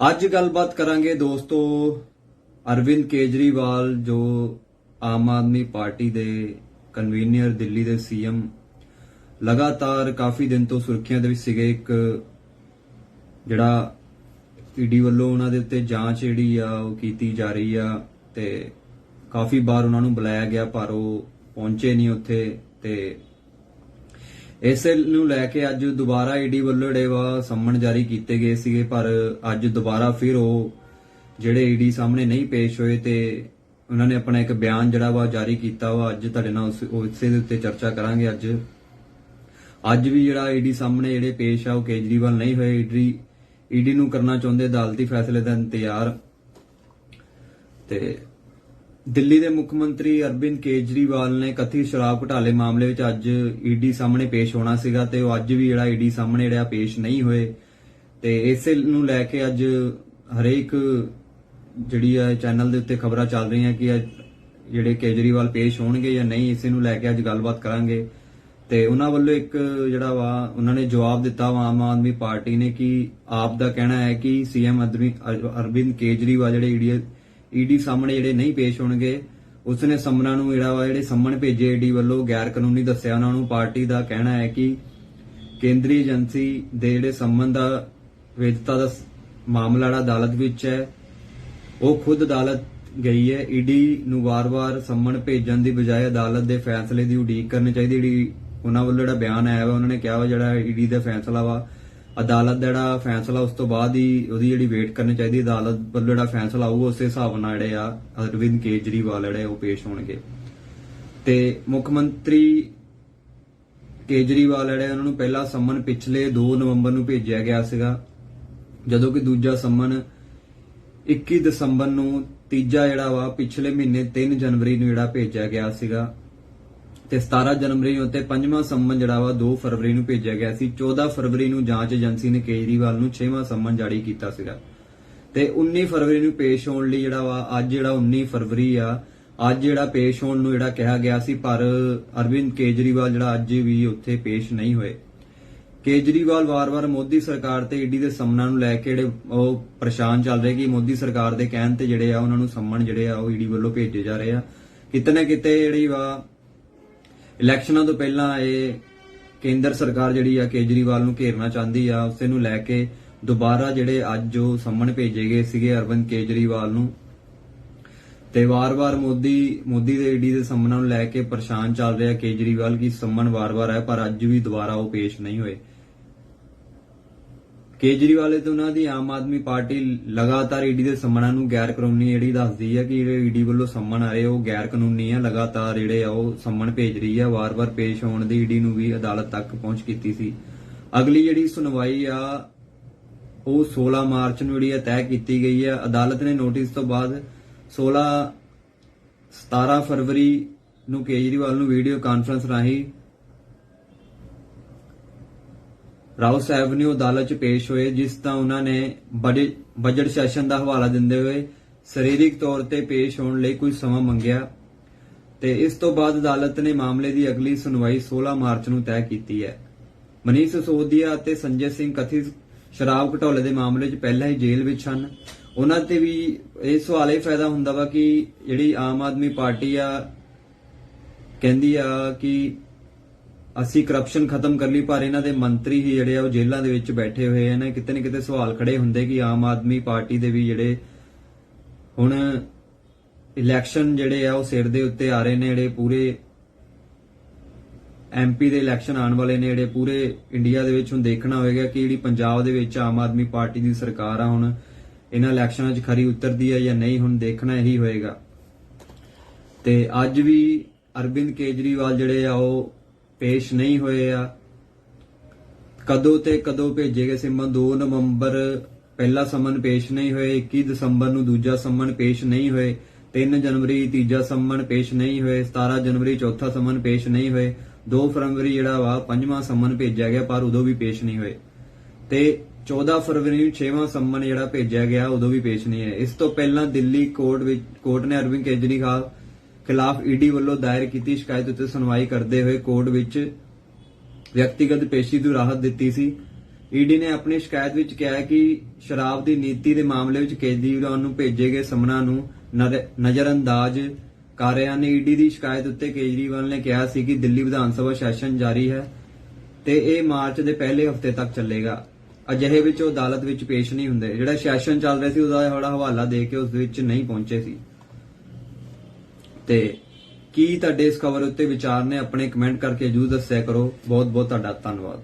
ਅੱਜ ਗੱਲਬਾਤ ਕਰਾਂਗੇ ਦੋਸਤੋ ਅਰਵਿੰਦ ਕੇਜਰੀਵਾਲ, ਜੋ ਆਮ ਆਦਮੀ ਪਾਰਟੀ ਦੇ ਕਨਵੀਨਰ ਦਿੱਲੀ ਦੇ ਸੀਐਮ, ਲਗਾਤਾਰ ਕਾਫੀ ਦਿਨ ਤੋਂ ਸੁਰੱਖਿਆ ਦੇ ਵਿੱਚ ਸੀਗੇ। ਇੱਕ ਜਿਹੜਾ ਈਡੀ ਵੱਲੋਂ ਉਹਨਾਂ ਦੇ ਉੱਤੇ ਜਾਂਚ ਜਿਹੜੀ ਆ, ਉਹ ਕੀਤੀ ਜਾ ਰਹੀ ਆ ਤੇ ਕਾਫੀ ਵਾਰ ਉਹਨਾਂ ਨੂੰ ਬੁਲਾਇਆ ਗਿਆ, ਪਰ ਉਹ ਪਹੁੰਚੇ ਨਹੀਂ ਉੱਥੇ ਤੇ ਇਸੇ ਨੂੰ ਲੈ ਕੇ ਅੱਜ ਦੁਬਾਰਾ ਈਡੀ ਵੱਲੋਂ ਜਿਹੜੇ ਵਾ ਸੰਮਣ ਜਾਰੀ ਕੀਤੇ ਗਏ ਸੀਗੇ, ਪਰ ਅੱਜ ਦੁਬਾਰਾ ਫਿਰ ਉਹ ਜਿਹੜੇ ਈਡੀ ਸਾਹਮਣੇ ਨਹੀਂ ਪੇਸ਼ ਹੋਏ ਤੇ ਉਹਨਾਂ ਨੇ ਆਪਣਾ ਇੱਕ ਬਿਆਨ ਜਿਹੜਾ ਵਾ ਜਾਰੀ ਕੀਤਾ ਵਾ, ਅੱਜ ਤੁਹਾਡੇ ਨਾਲ ਉਸ ਉਸੇ ਦੇ ਉੱਤੇ ਚਰਚਾ ਕਰਾਂਗੇ ਅੱਜ। ਅੱਜ ਵੀ ਜਿਹੜਾ ਈਡੀ ਸਾਹਮਣੇ ਜਿਹੜੇ ਪੇਸ਼ ਆ, ਉਹ ਕੇਜਰੀਵਾਲ ਨਹੀਂ ਹੋਏ। ਈਡੀ ਈਡੀ ਨੂੰ ਕਰਨਾ ਚਾਹੁੰਦੇ ਅਦਾਲਤੀ ਫੈਸਲੇ ਦਾ ਇੰਤਜ਼ਾਰ। ਤੇ ਦਿੱਲੀ ਦੇ ਮੁੱਖ ਮੰਤਰੀ ਅਰਵਿੰਦ ਕੇਜਰੀਵਾਲ ਨੇ ਕਥਿਤ ਸ਼ਰਾਬ ਘੁਟਾਲੇ ਮਾਮਲੇ ਵਿੱਚ ਅੱਜ ਈਡੀ ਸਾਹਮਣੇ ਪੇਸ਼ ਹੋਣਾ ਸੀਗਾ ਤੇ ਉਹ ਅੱਜ ਵੀ ਜਿਹੜਾ ਈਡੀ ਸਾਹਮਣੇ ਜਿਹੜਾ ਪੇਸ਼ ਨਹੀਂ ਹੋਏ। ਤੇ ਇਸੇ ਨੂੰ ਲੈ ਕੇ ਅੱਜ ਹਰੇਕ ਜਿਹੜੀ ਆ ਚੈਨਲ ਦੇ ਉੱਤੇ ਖਬਰਾਂ ਚੱਲ ਰਹੀਆਂ ਕਿ ਅੱਜ ਜਿਹੜੇ ਕੇਜਰੀਵਾਲ ਪੇਸ਼ ਹੋਣਗੇ ਜਾਂ ਨਹੀਂ, ਇਸੇ ਨੂੰ ਲੈ ਕੇ ਅੱਜ ਗੱਲਬਾਤ ਕਰਾਂਗੇ। ਤੇ ਉਹਨਾਂ ਵੱਲੋਂ ਇੱਕ ਜਿਹੜਾ ਵਾ, ਉਹਨਾਂ ਨੇ ਜਵਾਬ ਦਿੱਤਾ ਵਾ ਆਮ ਆਦਮੀ ਪਾਰਟੀ ਨੇ ਕਿ ਆਪ ਦਾ ਕਹਿਣਾ ਹੈ ਕਿ ਸੀਐਮ ਅਰਵਿੰਦ ਕੇਜਰੀਵਾਲ ਜਿਹੜੇ ਈਡੀ ਈਡੀ ਸਾਹਮਣੇ ਜਿਹੜੇ ਨਹੀਂ ਪੇਸ਼ ਹੋਣਗੇ, ਉਸਨੇ ਸੰਮਨਾਂ ਨੂੰ ਜਿਹੜਾ ਵਾ ਜਿਹੜੇ ਸੰਮਣ ਭੇਜੇ ਈਡੀ ਵੱਲੋਂ ਗੈਰ ਕਾਨੂੰਨੀ ਦੱਸਿਆ ਉਹਨਾਂ ਨੂੰ, ਪਾਰਟੀ ਦਾ ਕਹਿਣਾ ਹੈ ਕਿ ਕੇਂਦਰੀ ਏਜੰਸੀ ਦੇ ਜਿਹੜੇ ਸੰਮਨ ਦਾ ਵੇਦਤਾ ਦਾ ਮਾਮਲਾ ਜਿਹੜਾ ਅਦਾਲਤ ਵਿੱਚ ਹੈ, ਉਹ ਖੁਦ ਅਦਾਲਤ ਗਈ ਹੈ। ਈਡੀ ਨੂੰ ਵਾਰ-ਵਾਰ ਸੰਮਨ ਭੇਜਣ ਦੀ ਬਜਾਏ ਅਦਾਲਤ ਦੇ ਫੈਸਲੇ ਦੀ ਉਡੀਕ ਕਰਨੀ ਚਾਹੀਦੀ ਜਿਹੜੀ ਉਹਨਾਂ ਵੱਲੋਂ ਜਿਹੜਾ ਬਿਆਨ ਆਇਆ ਵਾ, ਉਹਨਾਂ ਨੇ ਕਿਹਾ ਵਾ ਜਿਹੜਾ ਈਡੀ ਦਾ ਫੈਸਲਾ ਵਾ ਅਦਾਲਤ ਦਾ ਜਿਹੜਾ ਫੈਸਲਾ, ਉਸ ਤੋਂ ਬਾਅਦ ਹੀ ਉਹਦੀ ਜਿਹੜੀ ਵੇਟ ਕਰਨੀ ਚਾਹੀਦੀ, ਅਦਾਲਤ ਵੱਲੋਂ ਜਿਹੜਾ ਫੈਸਲਾ ਆਊਗਾ, ਉਸੇ ਹਿਸਾਬ ਨਾਲ ਜਿਹੜੇ ਆ ਅਰਵਿੰਦ ਕੇਜਰੀਵਾਲ ਜਿਹੜੇ ਉਹ ਪੇਸ਼ ਹੋਣਗੇ। ਤੇ ਮੁੱਖ ਮੰਤਰੀ ਕੇਜਰੀਵਾਲ ਜਿਹੜੇ ਉਹਨਾਂ ਨੂੰ ਪਹਿਲਾ ਸੰਮਨ ਪਿਛਲੇ 2 ਨਵੰਬਰ ਨੂੰ ਭੇਜਿਆ ਗਿਆ ਸੀਗਾ। ਜਦੋਂ ਕਿ ਦੂਜਾ ਸੰਮਨ 21 ਦਸੰਬਰ ਨੂੰ ਤੀਜਾ ਜਿਹੜਾ ਵਾ, ਪਿਛਲੇ ਮਹੀਨੇ 3 ਜਨਵਰੀ ਨੂੰ ਜਿਹੜਾ ਭੇਜਿਆ ਗਿਆ ਸੀਗਾ। ਤੇ 17 ਜਨਵਰੀ ਨੂੰ ਤੇ ਪੰਜਵਾਂ ਸੰਮਨ ਜਿਹੜਾ ਵਾ 2 ਫਰਵਰੀ ਨੂੰ ਭੇਜਿਆ ਗਿਆ ਸੀ। 14 ਫਰਵਰੀ ਨੂੰ ਜਾਂਚ ਏਜੰਸੀ ਨੇ ਕੇਜਰੀਵਾਲ ਨੂੰ 6ਵਾਂ ਸੰਮਨ ਜਾਰੀ ਕੀਤਾ ਸੀਗਾ। ਤੇ 19 ਫਰਵਰੀ ਨੂੰ ਪੇਸ਼ ਹੋਣ ਲਈ ਜਿਹੜਾ ਵਾ, ਅੱਜ ਜਿਹੜਾ 19 ਫਰਵਰੀ ਆ, ਅੱਜ ਜਿਹੜਾ ਪੇਸ਼ ਹੋਣ ਨੂੰ ਜਿਹੜਾ ਕਿਹਾ ਗਿਆ ਸੀ, ਪਰ ਅਰਵਿੰਦ ਕੇਜਰੀਵਾਲ ਜਿਹੜਾ ਅੱਜ ਵੀ ਉੱਥੇ ਪੇਸ਼ ਨਹੀਂ ਹੋਏ। ਕੇਜਰੀਵਾਲ ਵਾਰ-ਵਾਰ ਮੋਦੀ ਸਰਕਾਰ ਤੇ ਈਡੀ ਦੇ ਸੰਮਨਾਂ ਨੂੰ ਲੈ ਕੇ ਜਿਹੜੇ ਉਹ ਪਰੇਸ਼ਾਨ ਚੱਲ ਰਹੇ ਕਿ ਮੋਦੀ ਸਰਕਾਰ ਦੇ ਕਹਿਣ ਤੇ ਜਿਹੜੇ ਆ, ਉਹਨਾਂ ਨੂੰ ਸੰਮਨ ਜਿਹੜੇ ਆ, ਉਹ ਈਡੀ ਵੱਲੋਂ ਭੇਜੇ ਜਾ ਰਹੇ ਆ। ਕਿਤੇ ਨਾ ਕਿਤੇ ਜਿਹੜੀ ਵਾ ਇਲੈਕਸ਼ਨਾਂ ਤੋਂ ਪਹਿਲਾਂ ਇਹ ਕੇਂਦਰ ਸਰਕਾਰ ਜਿਹੜੀ ਆ ਕੇਜਰੀਵਾਲ ਨੂੰ ਘੇਰਨਾ ਚਾਹੁੰਦੀ ਆ, ਉਸੇ ਨੂੰ ਲੈ ਕੇ ਦੁਬਾਰਾ ਜਿਹੜੇ ਅੱਜ ਜੋ ਸੰਮਣ ਭੇਜੇ ਗਏ ਸੀਗੇ ਅਰਵਿੰਦ ਕੇਜਰੀਵਾਲ ਨੂੰ। ਤੇ ਵਾਰ-ਵਾਰ ਮੋਦੀ ਮੋਦੀ ਦੇ ਈਡੀ ਦੇ ਸੰਮਨਾਂ ਨੂੰ ਲੈ ਕੇ ਪਰੇਸ਼ਾਨ ਚੱਲ ਰਿਹਾ ਕੇਜਰੀਵਾਲ, ਕੀ ਸੰਮਨ ਵਾਰ-ਵਾਰ ਹੈ ਪਰ ਅੱਜ ਵੀ ਦੁਬਾਰਾ ਉਹ ਪੇਸ਼ ਨਹੀਂ ਹੋਏ। ਕੇਜਰੀਵਾਲ ਤੇ ਉਹਨਾਂ ਦੀ ਆਮ ਆਦਮੀ ਪਾਰਟੀ ਲਗਾਤਾਰ ਈਡੀ ਦੇ ਸੰਮਨਾਂ ਨੂੰ ਗੈਰ ਕਾਨੂੰਨੀ ਜਿਹੜੀ ਦੱਸਦੀ ਹੈ ਕਿ ਜਿਹੜੇ ਈਡੀ ਵੱਲੋਂ ਸੰਮਨ ਆ ਰਹੇ, ਉਹ ਗੈਰ ਕਾਨੂੰਨੀ ਆ, ਲਗਾਤਾਰ ਜਿਹੜੇ ਆ ਉਹ ਸੰਮਨ ਭੇਜ ਰਹੀ ਆ, ਵਾਰ-ਵਾਰ ਪੇਸ਼ ਹੋਣ ਦੀ ਈਡੀ ਨੂੰ ਵੀ ਅਦਾਲਤ ਤੱਕ ਪਹੁੰਚ ਕੀਤੀ ਸੀ। ਅਗਲੀ ਜਿਹੜੀ ਸੁਣਵਾਈ ਆ, ਉਹ 16 ਮਾਰਚ ਨੂੰ ਜਿਹੜੀ ਹੈ ਤੈਅ ਕੀਤੀ ਗਈ ਹੈ ਅਦਾਲਤ ਨੇ ਨੋਟਿਸ ਤੋਂ ਬਾਅਦ 16 17 ਫਰਵਰੀ ਨੂੰ ਕੇਜਰੀਵਾਲ ਨੂੰ ਵੀਡੀਓ ਕਾਨਫਰੰਸ ਰਾਹੀਂ ਰਾਉਸ ਐਵਨਿਊ ਅਦਾਲਤ 'ਚ ਪੇਸ਼ ਹੋਏ, ਜਿਸ ਦਾ ਉਹਨਾਂ ਨੇ ਬਜਟ ਸੈਸ਼ਨ ਦਾ ਹਵਾਲਾ ਦਿੰਦੇ ਹੋਏ ਸਰੀਰਕ ਤੌਰ ਤੇ ਪੇਸ਼ ਹੋਣ ਲਈ ਕੁਝ ਸਮਾਂ ਮੰਗਿਆ ਤੇ ਇਸ ਤੋਂ ਬਾਅਦ ਅਦਾਲਤ ਨੇ ਮਾਮਲੇ ਦੀ ਅਗਲੀ ਸੁਣਵਾਈ 16 ਮਾਰਚ ਨੂੰ ਤੈਅ ਕੀਤੀ ਹੈ। ਮਨੀਸ਼ ਸਿਸੋਦੀਆ ਅਤੇ ਸੰਜੇ ਸਿੰਘ ਕਥਿਤ ਸ਼ਰਾਬ ਘਟੋਲੇ ਦੇ ਮਾਮਲੇ 'ਚ ਪਹਿਲਾਂ ਹੀ ਜੇਲ੍ਹ ਵਿੱਚ ਹਨ। ਉਹਨਾਂ ਤੇ ਵੀ ਇਹ ਸਵਾਲ ਇਹ ਫਾਇਦਾ ਹੁੰਦਾ ਵਾ ਕਿ ਜਿਹੜੀ ਆਮ ਆਦਮੀ ਪਾਰਟੀ ਆ, ਕਹਿੰਦੀ ਆ ਕਿ ਅਸੀਂ ਕਰਪਸ਼ਨ ਖਤਮ ਕਰ ਲਈ, ਪਰ ਇਹਨਾਂ ਦੇ ਮੰਤਰੀ ਹੀ ਜਿਹੜੇ ਆ, ਉਹ ਜੇਲ੍ਹਾਂ ਦੇ ਵਿੱਚ ਬੈਠੇ ਹੋਏ ਨੇ ਕਿਤੇ ਨਾ ਕਿਤੇ ਸਵਾਲ ਖੜੇ ਹੁੰਦੇ ਕਿ ਆਮ ਆਦਮੀ ਪਾਰਟੀ ਦੇ ਵੀ ਜਿਹੜੇ ਹੁਣ ਇਲੈਕਸ਼ਨ ਜਿਹੜੇ ਆ, ਉਹ ਸਿਰ ਦੇ ਉੱਤੇ ਆ ਰਹੇ ਨੇ, ਜਿਹੜੇ ਪੂਰੇ ਐਮਪੀ ਦੇ ਇਲੈਕਸ਼ਨ ਆਉਣ ਵਾਲੇ ਨੇ, ਜਿਹੜੇ ਪੂਰੇ ਇੰਡੀਆ ਦੇ ਵਿੱਚ ਹੁਣ ਦੇਖਣਾ ਹੋਵੇਗਾ ਕਿ ਜਿਹੜੀ ਪੰਜਾਬ ਦੇ ਵਿੱਚ ਆਮ ਆਦਮੀ ਪਾਰਟੀ ਦੀ ਸਰਕਾਰ ਆ, ਹੁਣ ਇਹਨਾਂ ਇਲੈਕਸ਼ਨਾਂ 'ਚ ਖਰੀ ਉਤਰਦੀ ਹੈ ਜਾਂ ਨਹੀਂ, ਹੁਣ ਦੇਖਣਾ ਇਹੀ ਹੋਏਗਾ। ਤੇ ਅੱਜ ਵੀ ਅਰਵਿੰਦ ਕੇਜਰੀਵਾਲ ਜਿਹੜੇ ਆ, ਉਹ ਪੇਸ਼ ਨਹੀਂ ਹੋਏ ਆ। ਕਦੋਂ ਤੇ ਕਦੋਂ ਭੇਜੇ ਗਏ ਸਿੰਮਨ 2 ਨਵੰਬਰ, ਪਹਿਲਾ ਸੰਮਨ ਪੇਸ਼ ਨਹੀਂ ਹੋਏ 21 ਦਸੰਬਰ ਨੂੰ ਦੂਜਾ ਸੰਮਨ ਪੇਸ਼ ਨਹੀਂ ਹੋਏ 3 ਜਨਵਰੀ, ਤੀਜਾ ਸੰਮਨ ਪੇਸ਼ ਨਹੀਂ ਹੋਏ 17 ਜਨਵਰੀ, ਚੌਥਾ ਸਮਨ ਪੇਸ਼ ਨਹੀਂ ਹੋਏ 2 ਫਰਵਰੀ ਜਿਹੜਾ ਵਾ, ਪੰਜਵਾਂ ਸਮਨ ਭੇਜਿਆ ਗਿਆ, ਪਰ ਉਦੋਂ ਵੀ ਪੇਸ਼ ਨਹੀਂ ਹੋਏ। ਤੇ 14 ਫਰਵਰੀ ਨੂੰ 6ਵਾਂ ਸਮਨ ਜਿਹੜਾ ਭੇਜਿਆ ਗਿਆ, ਉਦੋਂ ਵੀ ਪੇਸ਼ ਨਹੀਂ ਹੈ ਇਸ ਤੋਂ ਪਹਿਲਾਂ ਦਿੱਲੀ ਕੋਰਟ ਵਿੱਚ, ਕੋਰਟ ਨੇ ਅਰਵਿੰਦ ਕੇਜਰੀਵਾਲ ਖਿਲਾਫ ਈਡੀ ਵੱਲੋਂ ਦਾਇਰ ਕੀਤੀ ਸ਼ਿਕਾਇਤ ਉੱਤੇ ਸੁਣਵਾਈ ਕਰਦੇ ਹੋਏ ਕੋਰਟ ਵਿੱਚ ਵਿਅਕਤੀਗਤ ਪੇਸ਼ੀ ਦੀ ਰਾਹਤ ਦਿੱਤੀ ਸੀ। ਈਡੀ ਨੇ ਆਪਣੀ ਸ਼ਿਕਾਇਤ ਵਿੱਚ ਕਿਹਾ ਕਿ ਸ਼ਰਾਬ ਦੀ ਨੀਤੀ ਦੇ ਮਾਮਲੇ ਵਿੱਚ ਕੇਜਰੀਵਾਲ ਨੂੰ ਭੇਜੇ ਗਏ ਸਮਨਾਂ ਨੂੰ ਨਰ- ਨਜ਼ਰਅੰਦਾਜ਼ ਕਰ ਰਿਹਾ ਨੇ। ਈਡੀ ਦੀ ਸ਼ਿਕਾਇਤ ਉੱਤੇ ਕੇਜਰੀਵਾਲ ਨੇ ਕਿਹਾ ਸੀ ਕਿ ਦਿੱਲੀ ਵਿਧਾਨ ਸਭਾ ਸੈਸ਼ਨ ਜਾਰੀ ਹੈ ਤੇ ਇਹ ਮਾਰਚ ਦੇ ਪਹਿਲੇ ਹਫ਼ਤੇ ਤੱਕ ਚੱਲੇਗਾ। ਅਜਿਹੇ ਵਿੱਚ ਉਹ ਅਦਾਲਤ ਵਿੱਚ ਪੇਸ਼ ਨਹੀਂ ਹੁੰਦੇ। ਜਿਹੜਾ ਸੈਸ਼ਨ ਚੱਲ ਰਿਹਾ ਸੀ, ਉਹਦਾ ਹਵਾਲਾ ਦੇ ਕੇ ਉਸ ਵਿੱਚ ਨਹੀਂ ਪਹੁੰਚੇ ਸੀ। ਤੇ ਕੀ ਤੁਹਾਡੇ ਇਸ ਖਬਰ ਉੱਤੇ ਵਿਚਾਰ ਨੇ? ਆਪਣੇ ਕਮੈਂਟ ਕਰਕੇ ਜਰੂਰ ਦੱਸਿਆ ਕਰੋ। ਬਹੁਤ ਬਹੁਤ ਤੁਹਾਡਾ ਧੰਨਵਾਦ।